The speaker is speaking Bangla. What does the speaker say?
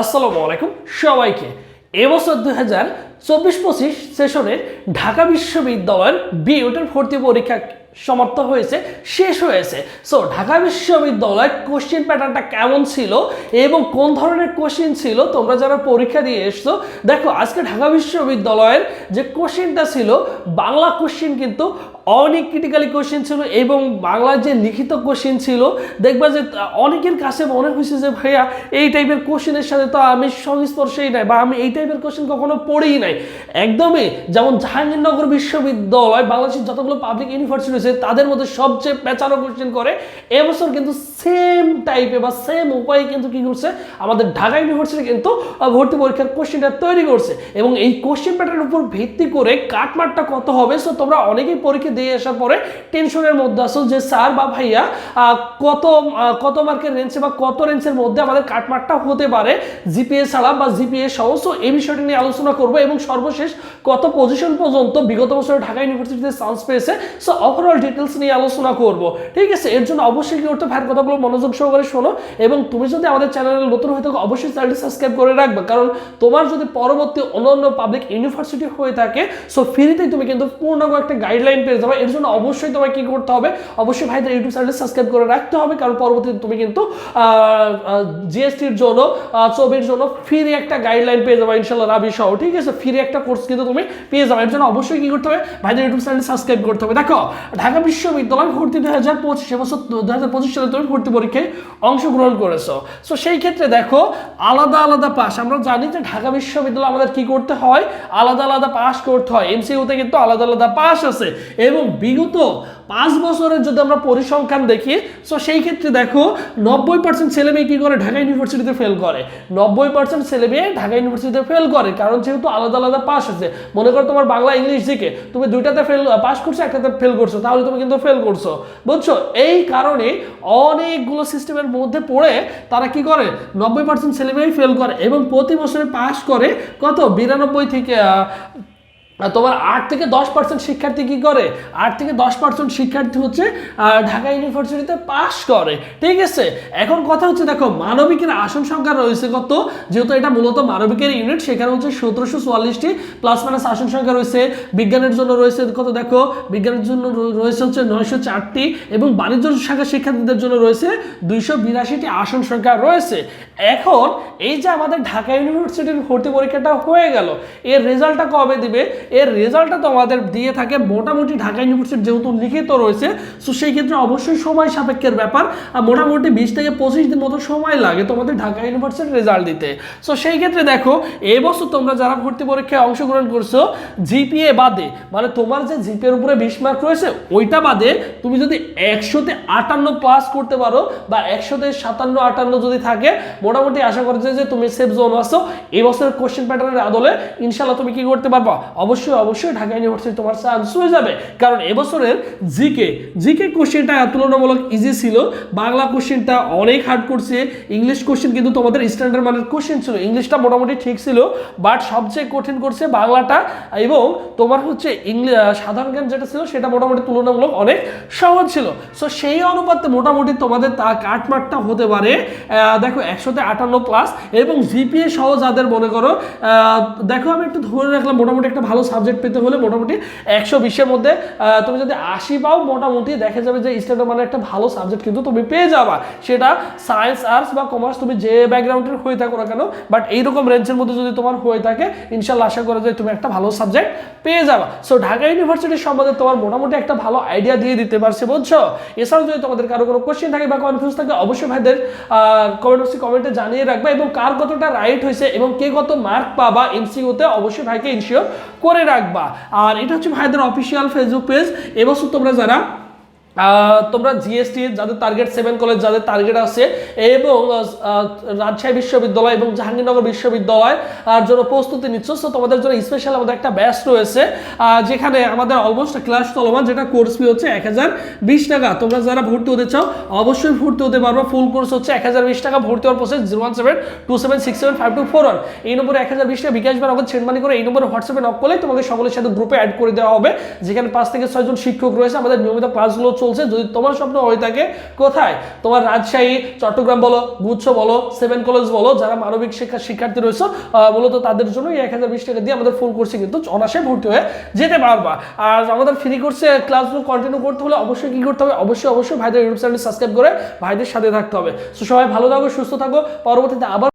আসসালামু আলাইকুম সবাইকে। এবছর দুই হাজার চব্বিশ পঁচিশ সেশনের ঢাকা বিশ্ববিদ্যালয়ের বিএডের ভর্তি পরীক্ষা সমাপ্ত হয়েছে, শেষ হয়েছে। সো ঢাকা বিশ্ববিদ্যালয়ের কোশ্চেন প্যাটার্নটা কেমন ছিল এবং কোন ধরনের কোশ্চেন ছিল? তোমরা যারা পরীক্ষা দিয়ে এসছো, দেখো, আজকে ঢাকা বিশ্ববিদ্যালয়ের যে কোশ্চেনটা ছিল, বাংলা কোশ্চেন কিন্তু অনেক ক্রিটিক্যালি কোশ্চেন ছিল এবং বাংলার যে লিখিত কোশ্চেন ছিল, দেখবা যে অনেকের কাছে মনে হয়েছে যে, ভাইয়া, এই টাইপের কোশ্চেনের সাথে তো আমি সংস্পর্শেই নাই বা আমি এই টাইপের কোশ্চেন কখনো পড়েই নাই। একদমই, যেমন জাহাঙ্গীরনগর বিশ্ববিদ্যালয়, বাংলাদেশের যতগুলো পাবলিক ইউনিভার্সিটি রয়েছে, তাদের মধ্যে সবচেয়ে পেঁচানো কোশ্চেন করে। এবছর কিন্তু সেম টাইপে বা সেম উপায়ে কিন্তু কি করছে? আমাদের ঢাকা ইউনিভার্সিটি কিন্তু ভর্তি পরীক্ষার কোশ্চেনটা তৈরি করছে এবং এই কোশ্চেন প্যাটার্নের উপর ভিত্তি করে কাটমার্কটা কত হবে? সো তোমরা অনেকেই পরীক্ষা দিয়ে আসার পরে টেনশনের মধ্যে আসো যে, স্যার বা ভাইয়া কত কত মার্কের রেঞ্জে বা কত রেঞ্জের মধ্যে আমাদের কাটমার্কটা হতে পারে? জিপিএ ছাড়া বা জিপিএ সহ। সো এই বিষয়টি নিয়ে আলোচনা করব এবং সর্বশেষ কত পজিশন পর্যন্ত বিগত বছরে ঢাকা ইউনিভার্সিটিতে চান্স পেয়েছে সো ওভারঅল ডিটেলস নিয়ে আলোচনা করব। ঠিক আছে? এর জন্য অবশ্যই কি করতে ভাইয়ের কথাগুলো মনোযোগ সহকারে শোনো এবং তুমি যদি আমাদের চ্যানেলে নতুন হয়ে থাকো, অবশ্যই চ্যানেলটি সাবস্ক্রাইব করে রাখবে। কারণ তোমার যদি পরবর্তী অন্যান্য পাবলিক ইউনিভার্সিটি হয়ে থাকে সো ফ্রিতেই তুমি কিন্তু পূর্ণাঙ্গ একটা গাইডলাইন পেয়ে যাবে। এর জন্য অবশ্যই তোমায় কি করতে হবে? অবশ্যই ভাইদের ইউটিউব চ্যানেল সাবস্ক্রাইব করে রাখতে হবে, কারণ পরবর্তীতে তুমি কিন্তু জিএসটির জন্য ছবির জন্য ফ্রি একটা গাইডলাইন পেয়ে যাবে ইনশাল্লাহ রাবি সহ, ঠিক আছে? ফ্রি একটা কোর্স কিন্তু তুমি পেয়ে যাবে। এর জন্য অবশ্যই কি করতে হবে? ভাইদের ইউটিউব চ্যানেল সাবস্ক্রাইব করতে হবে। দেখো, ঢাকা বিশ্ববিদ্যালয় ভর্তি দুই হাজার পঁচিশ এবছর দু হাজার পঁচিশ সালে তুমি ভর্তি পরীক্ষায় অংশগ্রহণ করেছ। সো সেই ক্ষেত্রে দেখো, আলাদা আলাদা পাস আমরা জানি যে ঢাকা বিশ্ববিদ্যালয় আমাদের কি করতে হয়? আলাদা আলাদা পাস করতে হয়। এমসিইউতে কিন্তু আলাদা আলাদা পাস আছে। এবং বিগত পাঁচ বছরের যদি আমরা পরিসংখ্যান দেখি সো সেই ক্ষেত্রে দেখো, নব্বই পার্সেন্ট ছেলে মেয়ে কী করে? ঢাকা ইউনিভার্সিটিতে ফেল করে। নব্বই পার্সেন্ট ছেলে মেয়ে ঢাকা ইউনিভার্সিটিতে ফেল করে, কারণ যেহেতু আলাদা আলাদা পাস আছে মনে করো তোমার বাংলা, ইংলিশ দিকে, তুমি দুইটাতে ফেল পাস করছ, একটাতে ফেল করছ, তাহলে তুমি কিন্তু ফেল করছ। বুঝছ? এই কারণে অনেকগুলো সিস্টেমের মধ্যে পড়ে তারা কি করে? নব্বই পার্সেন্ট ছেলে মেয়েই ফেল করে এবং প্রতি বছরে পাস করে কত? বিরানব্বই থেকে তোমার আট থেকে দশ পার্সেন্ট শিক্ষার্থী কি করে? আট থেকে দশ পার্সেন্ট শিক্ষার্থী হচ্ছে ঢাকা ইউনিভার্সিটিতে পাস করে। ঠিক আছে? এখন কথা হচ্ছে, দেখো, মানবিকের আসন সংখ্যা রয়েছে কত? যেহেতু এটা মূলত মানবিকের ইউনিট সেখানে হচ্ছে সতেরোশো চুয়াল্লিশটি প্লাস মাইনাস আসন সংখ্যা রয়েছে। বিজ্ঞানের জন্য রয়েছে কত, দেখো? বিজ্ঞানের জন্য রয়েছে হচ্ছে নয়শো চারটি এবং বাণিজ্য শাখা শিক্ষার্থীদের জন্য রয়েছে দুইশো বিরাশিটি আসন সংখ্যা রয়েছে। এখন, এই যে আমাদের ঢাকা ইউনিভার্সিটির ভর্তি পরীক্ষাটা হয়ে গেল, এর রেজাল্টটা কবে দিবে? এর রেজাল্টটা তোমাদের দিয়ে থাকে। মোটামুটি ঢাকা ইউনিভার্সিটি যেহেতু লিখিত রয়েছে সো সেই ক্ষেত্রে অবশ্যই সময় সাপেক্ষের ব্যাপার। মোটামুটি বিশ থেকে পঁচিশ দিন মতো সময় লাগে তোমাদের ঢাকা ইউনিভার্সিটির রেজাল্ট দিতে। সো সেই ক্ষেত্রে দেখো এবছর তোমরা যারা ভর্তি পরীক্ষায় অংশগ্রহণ করছ জিপিএ বাদে মানে তোমার যে জিপিএর উপরে বিশ মার্ক রয়েছে, ওইটা বাদে তুমি যদি একশোতে আটান্ন পাস করতে পারো বা একশোতে সাতান্ন, আটান্ন যদি থাকে, মোটামুটি আশা করছে যে তুমি সেফ জোন আসো এই বছরের কোশ্চেন প্যাটার্নের আদলে ইনশাল্লাহ তুমি কি করতে পারবা? অবশ্যই অবশ্যই অবশ্যই ঢাকা ইউনিভার্সিটি তোমার চান্স হয়ে যাবে। কারণ এবছরের জিকে জিকে কোশ্চেনটা তুলনামূলক ইজি ছিল। বাংলা কোশ্চেনটা অনেক হার্ড করছে। ইংলিশ কোশ্চেন কিন্তু তোমাদের স্ট্যান্ডার্ড মানের কোশ্চেন ছিল। ইংলিশটা মোটামুটি ঠিক ছিল বাট সবচেয়ে কঠিন করছে বাংলাটা এবং তোমার হচ্ছে ইংলিশ সাধারণ জ্ঞান যেটা ছিল, সেটা মোটামুটি তুলনামূলক অনেক সহজ ছিল। সো সেই অনুপাতে মোটামুটি তোমাদের তা কাটমার্কটা হতে পারে। দেখো, একশোতে আটান্ন প্লাস এবং জিপিএ সহ যাদের মনে করো দেখো, আমি একটু ধরে রাখলাম, মোটামুটি একটা ভালো সাবজেক্ট পেতে হলে মোটামুটি একশো বিশের মধ্যে তুমি যদি আশি পাও, মোটামুটি দেখা যাবে যে স্ট্যান্ডার্ড মানে একটা ভালো সাবজেক্ট কিন্তু তুমি পেয়ে যাবা। সেটা সায়েন্স আর্টস বা কমার্স তুমি যে ব্যাকগ্রাউন্ডের হয়ে থাকো না কেন বাট এইরকম রেঞ্জের মধ্যে যদি তোমার হয়ে থাকে, ইনশাল্লাহ আশা করা যায় তুমি একটা ভালো সাবজেক্ট পেয়ে যাবা। সো ঢাকা ইউনিভার্সিটির সম্বন্ধে তোমার মোটামুটি একটা ভালো আইডিয়া দিয়ে দিতে পারছে, বুঝছ? এছাড়াও যদি তোমাদের কারও কোনো কোশ্চেন থাকে বা কনফিউজ থাকে, অবশ্যই ভাইদের কমেন্ট বক্সে কমেন্টে জানিয়ে রাখবা এবং কার কতটা রাইট হয়েছে এবং কে কত মার্ক পাবা এমসিউতে অবশ্যই ভাইকে ইনশিওর করে রাখবা। আর এটা হচ্ছে ভাইদের অফিসিয়াল ফেসবুক পেজ এবছর তোমরা যারা তোমরা জিএসটি যাদের টার্গেট সেভেন কলেজ যাদের টার্গেট আছে, এবং রাজশাহী বিশ্ববিদ্যালয় এবং জাহাঙ্গীরনগর বিশ্ববিদ্যালয় জন্য প্রস্তুতি নিচ্ছ। সো তোমাদের জন্য স্পেশাল আমাদের একটা ব্যাচ রয়েছে যেখানে আমাদের অলমোস্ট ক্লাস চলমান যেটা কোর্স ফি হচ্ছে এক টাকা। তোমরা যারা ভর্তি হতে চাও, অবশ্যই ভর্তি হতে পারবে। ফুল কোর্স হচ্ছে এক হাজার বিশ টাকা। ভর্তি হওয়ার process zero one seven two seven six seven five two four one এই নম্বরে এক হাজার বিশ টাকা বিকাশ বা নগদ সেন্ডমানি করে এই নম্বরে হোয়াটসঅ্যাপে নক করলে তোমাকে সকলের সাথে গ্রুপে অ্যাড করে দেওয়া হবে। যেখানে পাঁচ থেকে ছয়জন শিক্ষক রয়েছে। আমাদের নিয়মিত ক্লাসগুলো চলছে যদি তোমার স্বপ্ন হয়ে থাকে, কোথায়? তোমার রাজশাহী, চট্টগ্রাম বলো, গুচ্ছ বলো, সেভেন কলেজ বলো, যারা মানবিক শিক্ষা শিক্ষার্থী রয়েছে মূলত তাদের জন্য এক হাজার বিশ টাকা দিয়ে আমাদের ফুল কোর্সে কিন্তু অনাসে ভর্তি হয়ে যেতে পারবা। আর আমাদের ফ্রি কোর্সে ক্লাসগুলো কন্টিনিউ করতে হলে অবশ্যই কি করতে হবে? অবশ্যই অবশ্যই ভাইদের ইউটিউব চ্যানেল সাবস্ক্রাইব করে ভাইদের সাথে থাকতে হবে। সো সবাই ভালো থাকো, সুস্থ থাকো। পরবর্তীতে আবার